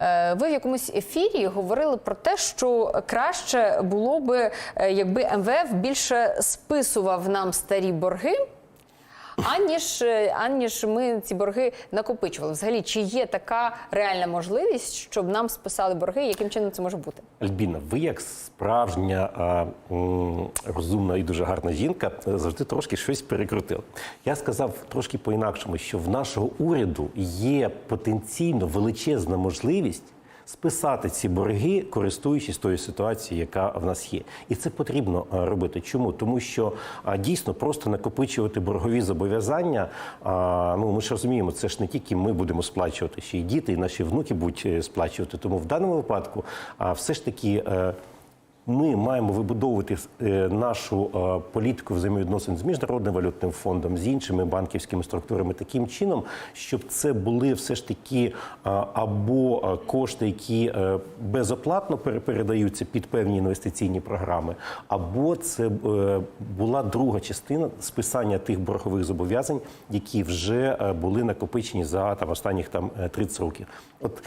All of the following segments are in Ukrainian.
Е, Ви в якомусь ефірі говорили про те, що краще було би, е, якби МВФ більше списував нам старі борги. Аніж, е, аніж ми ці борги накопичували. Взагалі, чи є така реальна можливість, щоб нам списали борги? Яким чином це може бути? Альбіна, ви як справжня а, м, розумна і дуже гарна жінка завжди трошки щось перекрутили. Я сказав трошки по-інакшому, що в нашого уряду є потенційно величезна можливість. Списати ці борги, користуючись тою ситуацією, яка в нас є, і це потрібно робити. Чому? Тому що дійсно просто накопичувати боргові зобов'язання. Ну ми ж розуміємо, це ж не тільки ми будемо сплачувати, ще й діти, і наші внуки будуть е, сплачувати. Тому в даному випадку, все ж таки. Ми маємо вибудовувати е, нашу е, політику взаємовідносин з міжнародним валютним фондом, з іншими банківськими структурами таким чином, щоб це були все ж таки е, або кошти, які безоплатно пере- передаються під певні інвестиційні програми, або це була друга частина списання тих боргових зобов'язань, які вже були накопичені за там останніх там е, 30 років. От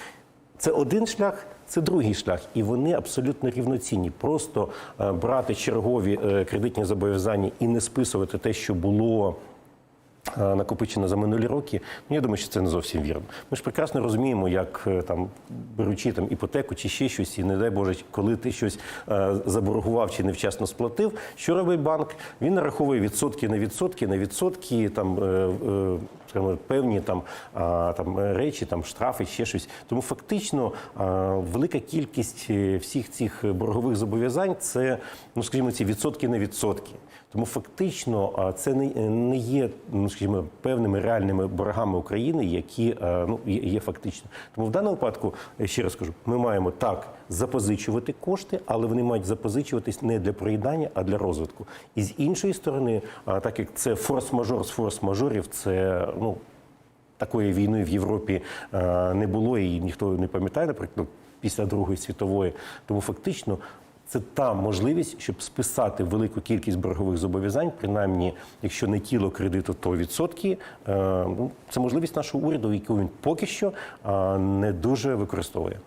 це один шлях, це другий шлях, і вони абсолютно рівноцінні. Просто е, брати чергові е, кредитні зобов'язання і не списувати те, що було. Е, Накопичено за минулі роки, ну я думаю, що це не зовсім вірно. Ми ж прекрасно розуміємо, як е, там беручи там іпотеку чи ще щось, і не дай Боже, коли ти щось е, заборгував чи невчасно сплатив, що робить банк? Він нараховує відсотки на відсотки на відсотки, там скажімо, певні там, там речі, там штрафи, ще щось. Тому фактично велика кількість всіх цих боргових зобов'язань це, ну скажімо, ці відсотки на відсотки. Тому фактично а, це не, не є, ну скажімо, певними реальними боргами України, які ну є, фактично. Тому в даному випадку ще раз кажу, ми маємо так запозичувати кошти, але вони мають запозичуватись не для проїдання, а для розвитку. І з іншої сторони, так як це форс-мажор з форс-мажорів, це ну. Такої війни в Європі е, не було, і ніхто не пам'ятає, наприклад, після Другої світової. Тому фактично це та можливість, щоб списати велику кількість боргових зобов'язань, принаймні, якщо не тіло кредиту, то відсотки. Е, ну, Це можливість нашого уряду, яку він поки що е, не дуже використовує.